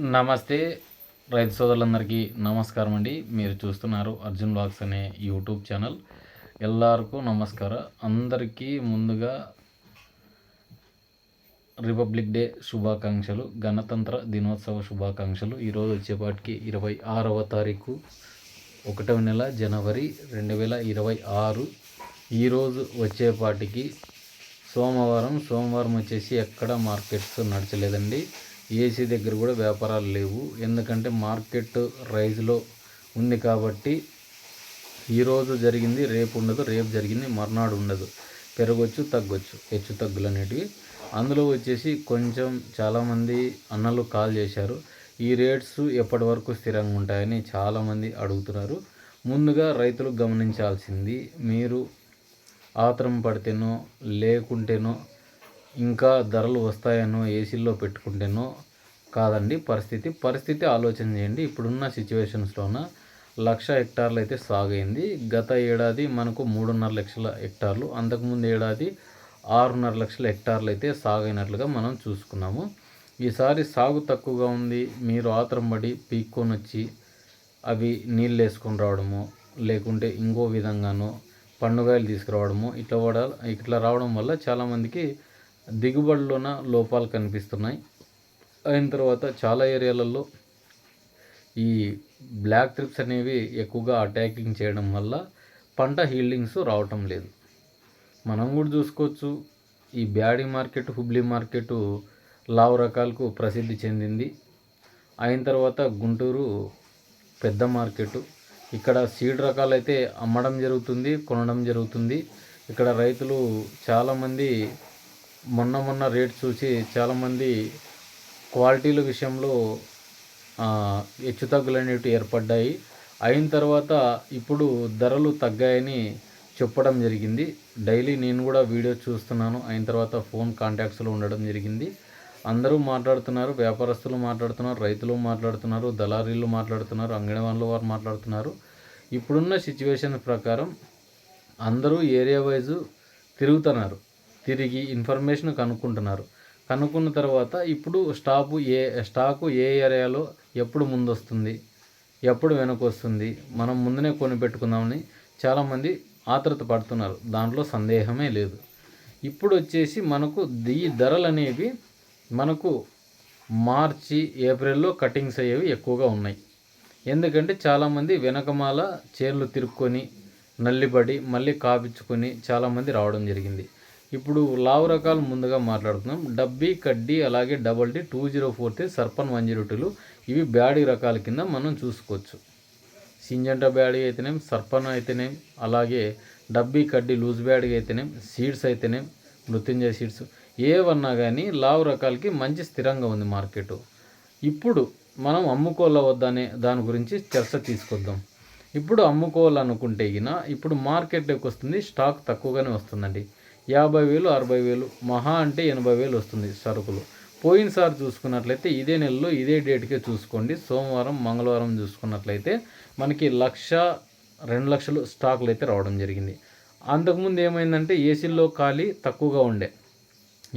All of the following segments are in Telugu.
నమస్తే రైతు సోదరులందరికీ నమస్కారం అండి. మీరు చూస్తున్నారు అర్జున్ బ్లాగ్స్ అనే యూట్యూబ్ ఛానల్. ఎల్లరికూ నమస్కారం. అందరికీ ముందుగా రిపబ్లిక్ డే శుభాకాంక్షలు గణతంత్ర దినోత్సవ శుభాకాంక్షలు. ఈరోజు వచ్చేపాటికి ఇరవై ఆరవ తారీఖు ఒకటవ నెల జనవరి రెండు వేల ఇరవై ఆరు. ఈరోజు వచ్చేపాటికి సోమవారం. సోమవారం వచ్చేసి ఎక్కడ మార్కెట్స్ నడచలేదండి. ఏసీ దగ్గర కూడా వ్యాపారాలు లేవు. ఎందుకంటే మార్కెట్ రైజ్లో ఉంది కాబట్టి ఈరోజు జరిగింది రేపు ఉండదు. రేపు జరిగింది మర్నాడు ఉండదు. పెరగొచ్చు తగ్గొచ్చు. హెచ్చు తగ్గులు అనేటివి. అందులో వచ్చేసి కొంచెం చాలామంది అన్నలు కాల్ చేశారు. ఈ రేట్స్ ఎప్పటి వరకు స్థిరంగా ఉంటాయని చాలామంది అడుగుతున్నారు. ముందుగా రైతులు గమనించాల్సింది మీరు ఆత్రం పడితేనో లేకుంటేనో ఇంకా ధరలు వస్తాయనో ఏసీల్లో పెట్టుకుంటేనో కాదండి పరిస్థితి. పరిస్థితి ఆలోచన చేయండి. ఇప్పుడున్న సిచ్యువేషన్స్లోన లక్ష హెక్టార్లు అయితే సాగైంది. గత ఏడాది మనకు మూడున్నర లక్షల హెక్టార్లు అంతకుముందు ఏడాది ఆరున్నర లక్షల హెక్టార్లు అయితే సాగైనట్లుగా మనం చూసుకున్నాము. ఈసారి సాగు తక్కువగా ఉంది. మీరు ఆత్రం పడి పీక్కొని వచ్చి అవి నీళ్ళు వేసుకొని రావడము లేకుంటే ఇంకో విధంగానో పండుగాయలు తీసుకురావడము ఇట్లా కూడా ఇట్లా రావడం వల్ల చాలామందికి దిగుబడిలోన లోపాలు కనిపిస్తున్నాయి. అయిన తర్వాత చాలా ఏరియాలలో ఈ బ్లాక్ ట్రిప్స్ అనేవి ఎక్కువగా అటాకింగ్ చేయడం వల్ల పంట హీల్డింగ్స్ రావటం లేదు. మనం కూడా చూసుకోవచ్చు ఈ బ్యాడీ మార్కెట్ హుబ్లీ మార్కెట్ లావు రకాలకు ప్రసిద్ధి చెందింది. అయిన తర్వాత గుంటూరు పెద్ద మార్కెట్. ఇక్కడ సీడ్ రకాలు అయితే అమ్మడం జరుగుతుంది కొనడం జరుగుతుంది. ఇక్కడ రైతులు చాలామంది మొన్న మొన్న రేట్ చూసి చాలామంది క్వాలిటీల విషయంలో హెచ్చుతగ్గులు అనేవి ఏర్పడ్డాయి. అయిన తర్వాత ఇప్పుడు ధరలు తగ్గాయని చెప్పడం జరిగింది. డైలీ నేను కూడా వీడియో చూస్తున్నాను. అయిన తర్వాత ఫోన్ కాంటాక్ట్స్లో ఉండడం జరిగింది. అందరూ మాట్లాడుతున్నారు వ్యాపారస్తులు మాట్లాడుతున్నారు రైతులు మాట్లాడుతున్నారు దళారీలు మాట్లాడుతున్నారు అంగడి వారు మాట్లాడుతున్నారు. ఇప్పుడున్న సిచ్యువేషన్ ప్రకారం అందరూ ఏరియా వైజు తిరుగుతున్నారు. తిరిగి ఇన్ఫర్మేషన్ కనుక్కుంటున్నారు. కనుక్కున్న తర్వాత ఇప్పుడు స్టాపు ఏ స్టాకు ఏ ఏరియాలో ఎప్పుడు ముందు వస్తుంది ఎప్పుడు వెనక వస్తుంది మనం ముందునే కొని పెట్టుకుందామని చాలామంది ఆతృత పడుతున్నారు. దాంట్లో సందేహమే లేదు. ఇప్పుడు వచ్చేసి మనకు ఈ ధరలు అనేవి మనకు మార్చి ఏప్రిల్లో కటింగ్స్ అయ్యేవి ఎక్కువగా ఉన్నాయి. ఎందుకంటే చాలామంది వెనకమాల చీరలు తిరుక్కొని నల్లిబడి మళ్ళీ కాపించుకొని చాలామంది రావడం జరిగింది. ఇప్పుడు లావు రకాలు ముందుగా మాట్లాడుతున్నాం. డబ్బీ కడ్డీ అలాగే double T two zero four three సర్పన్ one zero టూలు. ఇవి బ్యాడీ రకాల కింద మనం చూసుకోవచ్చు. సింజంట బ్యాడీ అయితేనేం సర్పన్ అయితేనేం అలాగే డబ్బీ కడ్డీ లూజ్ బ్యాడీ అయితేనేం సీడ్స్ అయితేనేం మృత్యుంజయ సీడ్స్. ఏవన్నా కానీ లావు రకాలకి మంచి స్థిరంగా ఉంది మార్కెట్. ఇప్పుడు మనం అమ్ముకోవాల వద్దనే దాని గురించి చర్చ తీసుకొద్దాం. ఇప్పుడు అమ్ముకోవాలనుకుంటే గిన ఇప్పుడు మార్కెట్లోకి వస్తుంది స్టాక్ తక్కువగానే వస్తుందండి. యాభై వేలు అరవై వేలు మహా అంటే ఎనభై వేలు వస్తుంది సరుకులు. పోయినసారి చూసుకున్నట్లయితే ఇదే నెలలో ఇదే డేట్కే చూసుకోండి. సోమవారం మంగళవారం చూసుకున్నట్లయితే మనకి లక్ష రెండు లక్షలు స్టాకులు అయితే రావడం జరిగింది. అంతకుముందు ఏమైందంటే ఏసీల్లో ఖాళీ తక్కువగా ఉండే.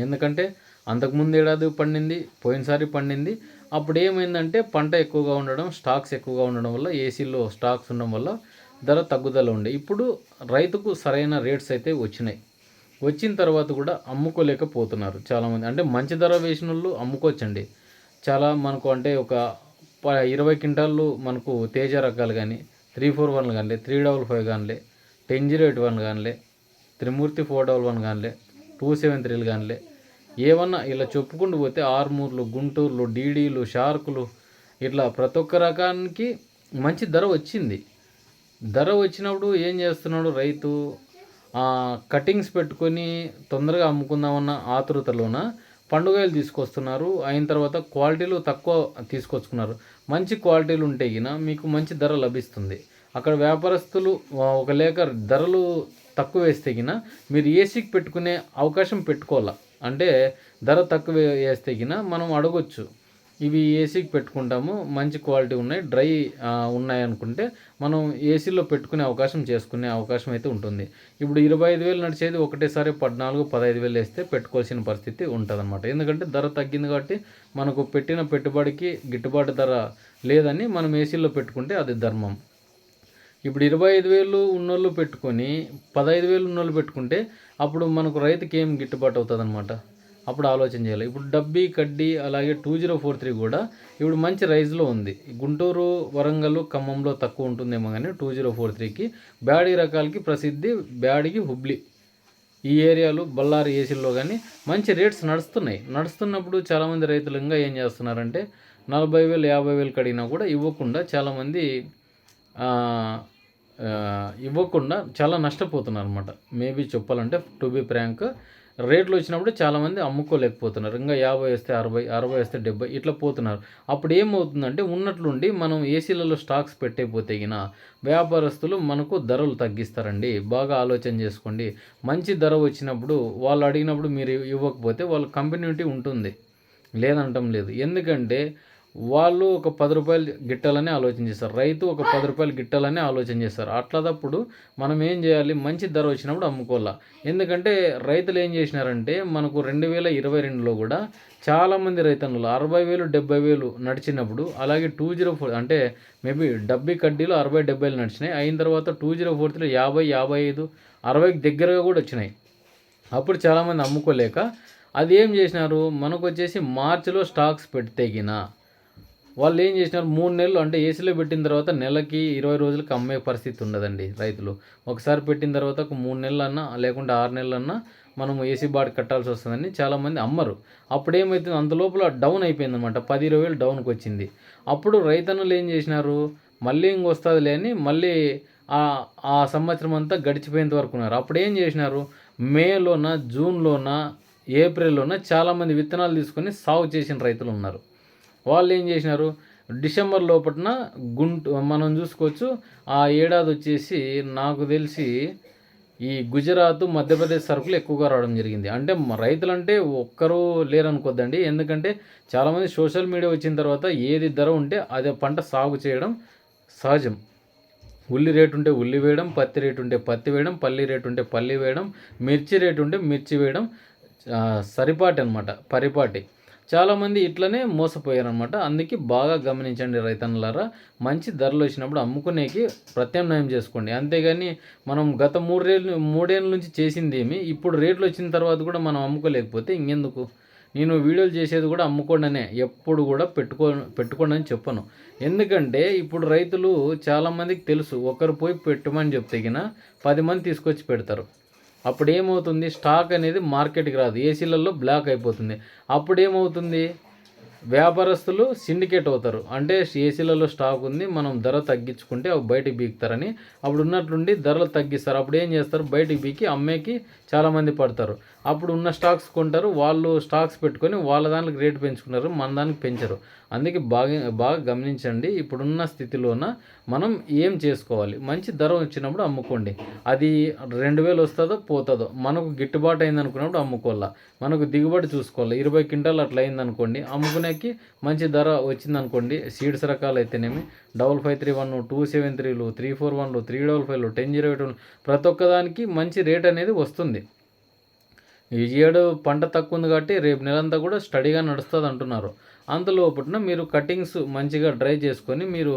ఎందుకంటే అంతకుముందు ఏడాది పండింది పోయినసారి పండింది. అప్పుడు ఏమైందంటే పంట ఎక్కువగా ఉండడం స్టాక్స్ ఎక్కువగా ఉండడం వల్ల ఏసీల్లో స్టాక్స్ ఉండడం వల్ల ధర తగ్గుదల ఉండే. ఇప్పుడు రైతుకు సరైన రేట్స్ అయితే వచ్చినాయి. వచ్చిన తర్వాత కూడా అమ్ముకోలేకపోతున్నారు చాలామంది. అంటే మంచి ధర వేసిన వాళ్ళు అమ్ముకోవచ్చండి. చాలా మనకు అంటే ఒక ప- ఇరవై క్వింటాళ్ళు మనకు తేజ రకాలు కానీ త్రీ ఫోర్ వన్ కానీ త్రీ డబల్ ఫైవ్ కానీ టెన్ జీరో ఎయిట్ వన్ కానీ త్రిమూర్తి ఫోర్ డబల్ వన్ కానీ టూ సెవెన్ త్రీలు కానీ ఏమన్నా ఇలా చెప్పుకుంటూ పోతే ఆర్మూర్లు గుంటూరులు డీడీలు షార్కులు ఇట్లా ప్రతి ఒక్క రకానికి మంచి ధర వచ్చింది. ధర వచ్చినప్పుడు ఏం చేస్తున్నాడు రైతు? కటింగ్స్ పెట్టుకొని తొందరగా అమ్ముకుందామన్న ఆతృతలోన పండుగలు తీసుకొస్తున్నారు. అయిన తర్వాత క్వాలిటీలు తక్కువ తీసుకొచ్చుకున్నారు. మంచి క్వాలిటీలు ఉంటే గిన మీకు మంచి ధర లభిస్తుంది. అక్కడ వ్యాపారస్తులు ఒక లేక ధరలు తక్కువ వేస్తే గిన మీరు ఏసీకి పెట్టుకునే అవకాశం పెట్టుకోవాలా? అంటే ధర తక్కువ వేస్తే గిన మనం అడగొచ్చు. ఇవి ఏసీకి పెట్టుకుంటాము. మంచి క్వాలిటీ ఉన్నాయి. డ్రై ఉన్నాయి అనుకుంటే మనం ఏసీలో పెట్టుకునే అవకాశం చేసుకునే అవకాశం అయితే ఉంటుంది. ఇప్పుడు ఇరవై ఐదు వేలు నడిచేది ఒకటేసారి పద్నాలుగు పదహైదు వేలు వేస్తే పెట్టుకోవాల్సిన పరిస్థితి ఉంటుంది ఎందుకంటే ధర తగ్గింది కాబట్టి మనకు పెట్టిన పెట్టుబడికి గిట్టుబాటు ధర లేదని మనం ఏసీలో పెట్టుకుంటే అది ధర్మం. ఇప్పుడు ఇరవై ఐదు వేలు ఉన్నోళ్ళు పెట్టుకొని పదహైదు వేలు ఉన్నోళ్ళు పెట్టుకుంటే అప్పుడు మనకు రైతుకి ఏం గిట్టుబాటు అవుతుంది అనమాట అప్పుడు ఆలోచన చేయాలి. ఇప్పుడు డబ్బీ కడ్డీ అలాగే టూ జీరో ఫోర్ త్రీ కూడా ఇప్పుడు మంచి రైజ్లో ఉంది. గుంటూరు వరంగల్ ఖమ్మంలో తక్కువ ఉంటుందేమో కానీ టూ జీరో ఫోర్ త్రీకి బ్యాడీ రకాలకి ప్రసిద్ధి బ్యాడీకి హుబ్లీ. ఈ ఏరియాలు బళ్ళారి ఏసీల్లో కానీ మంచి రేట్స్ నడుస్తున్నాయి. నడుస్తున్నప్పుడు చాలామంది రైతులు ఇంకా ఏం చేస్తున్నారంటే నలభై వేలు యాభై వేలు కడిగినా కూడా ఇవ్వకుండా చాలామంది ఇవ్వకుండా చాలా నష్టపోతున్నారు అనమాట మేబీ చెప్పాలంటే టు బి ప్రాంక్ రేట్లు వచ్చినప్పుడు చాలామంది అమ్ముకోలేకపోతున్నారు. ఇంకా యాభై వస్తే అరవై అరవై వస్తే డెబ్బై ఇట్లా పోతున్నారు. అప్పుడు ఏమవుతుందంటే ఉన్నట్లుండి మనం ఏసీలలో స్టాక్స్ పెట్టేపోతే గిన వ్యాపారస్తులు మనకు ధరలు తగ్గిస్తారండి. బాగా ఆలోచన చేసుకోండి. మంచి ధర వచ్చినప్పుడు వాళ్ళు అడిగినప్పుడు మీరు ఇవ్వకపోతే వాళ్ళ కంపెనీటీ ఉంటుంది. లేదంటం లేదు. ఎందుకంటే వాళ్ళు ఒక పది రూపాయలు గిట్టాలని ఆలోచన చేస్తారు. రైతు ఒక పది రూపాయలు గిట్టాలని ఆలోచన చేస్తారు. అట్లాదప్పుడు మనం ఏం చేయాలి? మంచి ధర వచ్చినప్పుడు అమ్ముకోవాలా. ఎందుకంటే రైతులు ఏం చేసినారంటే మనకు రెండు వేల ఇరవై రెండులో కూడా చాలామంది రైతన్నులు అరవై వేలు డెబ్బై వేలు నడిచినప్పుడు అలాగే టూ జీరో ఫోర్ అంటే మేబీ డబ్బీ కడ్డీలు అరవై డెబ్బైలు నడిచినాయి. అయిన తర్వాత టూ జీరో ఫోర్త్లో యాభై యాభై ఐదు అరవైకి దగ్గరగా కూడా వచ్చినాయి. అప్పుడు చాలామంది అమ్ముకోలేక అది ఏం చేసినారు? మనకు వచ్చేసి మార్చిలో స్టాక్స్ పెడితేగిన వాళ్ళు ఏం చేసినారు? మూడు నెలలు అంటే ఏసీలో పెట్టిన తర్వాత నెలకి ఇరవై రోజులకు అమ్మే పరిస్థితి ఉండదండి రైతులు. ఒకసారి పెట్టిన తర్వాత ఒక మూడు నెలలన్నా లేకుంటే ఆరు నెలలన్నా మనం ఏసీ బాడీ కట్టాల్సి వస్తుందని చాలామంది అమ్మరు. అప్పుడు ఏమవుతుంది అంత లోపల డౌన్ అయిపోయింది అనమాట పది ఇరవై వేలు డౌన్కి వచ్చింది. అప్పుడు రైతన్నులు ఏం చేసినారు? మళ్ళీ ఇంకొస్తుంది అని మళ్ళీ ఆ ఆ సంవత్సరం అంతా గడిచిపోయేంత వరకు ఉన్నారు. అప్పుడు ఏం చేసినారు? మేలోన జూన్లోన ఏప్రిల్లోన చాలామంది విత్తనాలు తీసుకొని సాగు చేసిన రైతులు ఉన్నారు. వాళ్ళు ఏం చేసినారు? డిసెంబర్ లోపల గుంటు మనం చూసుకోవచ్చు ఆ ఏడాది వచ్చేసి నాకు తెలిసి ఈ గుజరాత్ మధ్యప్రదేశ్ సరుకులు ఎక్కువగా రావడం జరిగింది. అంటే రైతులు రైతులంటే ఒక్కరు లేరనుకోద్దండి. ఎందుకంటే చాలామంది సోషల్ మీడియా వచ్చిన తర్వాత ఏది ధర ఉంటే అదే పంట సాగు చేయడం సహజం. ఉల్లి రేటు ఉంటే ఉల్లి వేయడం పత్తి రేటు ఉంటే పత్తి వేయడం పల్లి రేటు ఉంటే పల్లి వేయడం మిర్చి రేటు ఉంటే మిర్చి వేయడం సరిపాటి అనమాట పరిపాటి. చాలామంది ఇట్లనే మోసపోయారనమాట అందుకే బాగా గమనించండి రైతన్నలారా. మంచి ధరలు వచ్చినప్పుడు అమ్ముకునేకి ప్రత్యామ్నాయం చేసుకోండి. అంతేగాని మనం గత మూడు రేళ్ళు మూడేళ్ళ నుంచి చేసింది ఏమి ఇప్పుడు రేట్లు వచ్చిన తర్వాత కూడా మనం అమ్ముకోలేకపోతే ఇంకెందుకు? నేను వీడియోలు చేసేది కూడా అమ్ముకోండనే ఎప్పుడు కూడా పెట్టుకో పెట్టుకోండి అని చెప్పను. ఎందుకంటే ఇప్పుడు రైతులు చాలామందికి తెలుసు ఒకరు పోయి పెట్టమని చెప్తే గిన పది మంది తీసుకొచ్చి పెడతారు. అప్పుడు ఏమవుతుంది స్టాక్ అనేది మార్కెట్కి రాదు. ఏసీలలో బ్లాక్ అయిపోతుంది. అప్పుడు ఏమవుతుంది వ్యాపారస్తులు సిండికేట్ అవుతారు. అంటే ఏసీలలో స్టాక్ ఉంది మనం ధర తగ్గించుకుంటే అవి బయటికి బీకుతారని అప్పుడు ఉన్నట్లుండి ధరలు తగ్గిస్తారు. అప్పుడు ఏం చేస్తారు? బయటికి బీకి అమ్మేకి చాలామంది పడతారు. అప్పుడు ఉన్న స్టాక్స్ కొంటారు వాళ్ళు స్టాక్స్ పెట్టుకొని వాళ్ళ దానికి రేటు పెంచుకున్నారు మన దానికి పెంచరు. అందుకే బాగా బాగా గమనించండి ఇప్పుడున్న స్థితిలోన మనం ఏం చేసుకోవాలి? మంచి ధర వచ్చినప్పుడు అమ్ముకోండి. అది రెండు వేలు వస్తుందో పోతుందో మనకు గిట్టుబాటు అయింది అనుకున్నప్పుడు అమ్ముకోవాలా? మనకు దిగుబడి చూసుకోవాలి? ఇరవై క్వింటాల్ అట్లా అయింది అనుకోండి అమ్ముకునేకి మంచి ధర వచ్చింది అనుకోండి సీడ్స్ రకాలు అయితేనేమి double five three one two seven త్రీలు three four వన్లు త్రీ డబల్ ఫైవ్లు టెన్ జీరో ఎయిట్ ప్రతి ఒక్కదానికి మంచి రేట్ అనేది వస్తుంది. ఈ ఏడు పంట తక్కువ ఉంది కాబట్టి రేపు నెలంతా కూడా స్టడీగా నడుస్తుంది అంటున్నారు. అంతలోపట్న మీరు కటింగ్స్ మంచిగా డ్రై చేసుకొని మీరు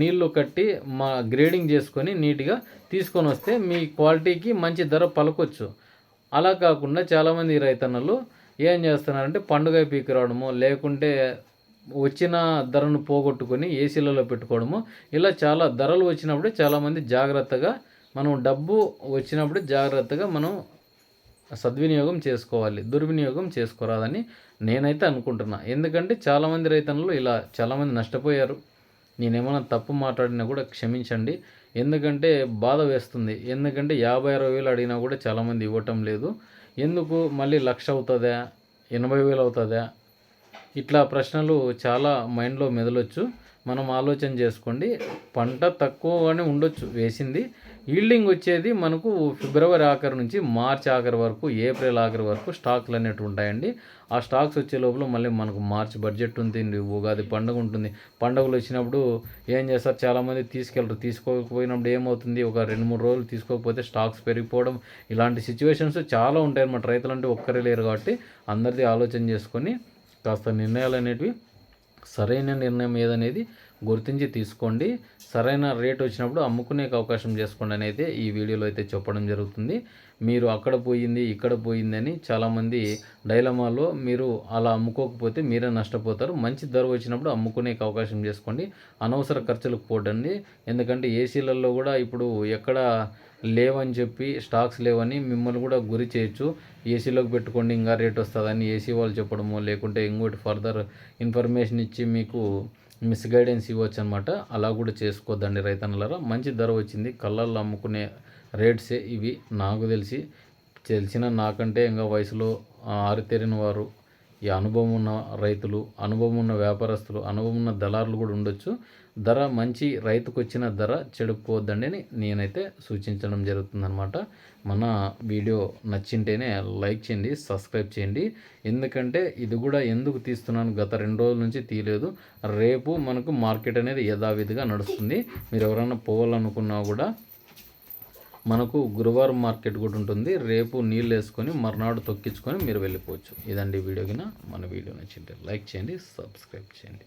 నీళ్ళు కట్టి మా గ్రేడింగ్ చేసుకొని నీట్గా తీసుకొని వస్తే మీ క్వాలిటీకి మంచి ధర పలకొచ్చు. అలా కాకుండా చాలామంది రైతన్నలు ఏం చేస్తున్నారంటే పండుగ పీకి రావడము లేకుంటే వచ్చిన ధరను పోగొట్టుకొని ఏసీలలో పెట్టుకోవడము ఇలా చాలా ధరలు వచ్చినప్పుడే చాలామంది జాగ్రత్తగా మనం డబ్బు వచ్చినప్పుడు జాగ్రత్తగా మనం సద్వినియోగం చేసుకోవాలి దుర్వినియోగం చేసుకోరాదని నేనైతే అనుకుంటున్నా. ఎందుకంటే చాలామంది రైతన్నులు ఇలా చాలామంది నష్టపోయారు. నేనేమైనా తప్పు మాట్లాడినా కూడా క్షమించండి. ఎందుకంటే బాధ వేస్తుంది. ఎందుకంటే యాభై అరవై వేలు అడిగినా కూడా చాలామంది ఇవ్వటం లేదు. ఎందుకు మళ్ళీ లక్ష అవుతుందా ఎనభై వేలు అవుతుందా? ఇట్లా ప్రశ్నలు చాలా మైండ్లో మెదలొచ్చు. మనం ఆలోచన చేసుకోండి. పంట తక్కువగానే ఉండొచ్చు వేసింది. ఈల్డింగ్ వచ్చేది మనకు ఫిబ్రవరి ఆఖరి నుంచి మార్చ్ ఆఖరి వరకు ఏప్రిల్ ఆఖరి వరకు స్టాక్లు అనేవి ఉంటాయండి. ఆ స్టాక్స్ వచ్చే లోపల మళ్ళీ మనకు మార్చ్ బడ్జెట్ ఉంటుంది ఉగాది పండుగ ఉంటుంది. పండుగలు వచ్చినప్పుడు ఏం చేస్తారు? చాలామంది తీసుకెళ్ళరు తీసుకోకపోయినప్పుడు ఏమవుతుంది? ఒక రెండు మూడు రోజులు తీసుకోకపోతే స్టాక్స్ పెరిగిపోవడం. ఇలాంటి సిచ్యువేషన్స్ చాలా ఉంటాయి అన్నమాట. రైతులు అంటే ఒక్కరే లేరు కాబట్టి అందరిది ఆలోచన చేసుకొని కాస్త నిర్ణయాలు అనేటివి సరైన నిర్ణయం ఏదనేది గుర్తించి తీసుకోండి. సరైన రేట్ వచ్చినప్పుడు అమ్ముకునే అవకాశం చేసుకోండి అయితే ఈ వీడియోలో అయితే చెప్పడం జరుగుతుంది. మీరు అక్కడ పోయింది ఇక్కడ పోయింది అని చాలామంది డైలమాలో మీరు అలా అమ్ముకోకపోతే మీరే నష్టపోతారు. మంచి ధర వచ్చినప్పుడు అమ్ముకునే అవకాశం చేసుకోండి. అనవసర ఖర్చులకు పోటండి. ఎందుకంటే ఏసీలలో కూడా ఇప్పుడు ఎక్కడ లేవని చెప్పి స్టాక్స్ లేవని మిమ్మల్ని కూడా గురి చేయొచ్చు. ఏసీలోకి పెట్టుకోండి ఇంకా రేట్ వస్తుందని ఏసీ వాళ్ళు చెప్పడము లేకుంటే ఇంకోటి ఫర్దర్ ఇన్ఫర్మేషన్ ఇచ్చి మీకు మిస్గైడెన్స్ ఇవ్వచ్చు అనమాట అలా కూడా చేసుకోవద్దండి రైతన్నలారా. మంచి ధర వచ్చింది. కళ్ళల్లో అమ్ముకునే రేట్సే ఇవి. నాకు తెలిసి తెలిసిన నాకంటే ఇంకా వయసులో ఆరితేరిన వారు ఈ అనుభవం ఉన్న రైతులు అనుభవం ఉన్న వ్యాపారస్తులు అనుభవం ఉన్న దళారులు కూడా ఉండొచ్చు. ధర మంచి రైతుకు వచ్చిన ధర చెడుకోవద్దండి అని నేనైతే సూచించడం జరుగుతుందనమాట మన వీడియో నచ్చింటేనే లైక్ చేయండి సబ్స్క్రైబ్ చేయండి. ఎందుకంటే ఇది కూడా ఎందుకు తీస్తున్నాను గత రెండు రోజుల నుంచి తీయలేదు. రేపు మనకు మార్కెట్ అనేది యథావిధిగా నడుస్తుంది. మీరు ఎవరైనా పోవాలనుకున్నా కూడా మనకు గురువారం మార్కెట్ కూడా ఉంటుంది. రేపు నీళ్ళు వేసుకొని మర్నాడు తొక్కించుకొని మీరు వెళ్ళిపోవచ్చు. ఇదండి వీడియోకిన మన వీడియో నచ్చింటే లైక్ చేయండి సబ్స్క్రైబ్ చేయండి.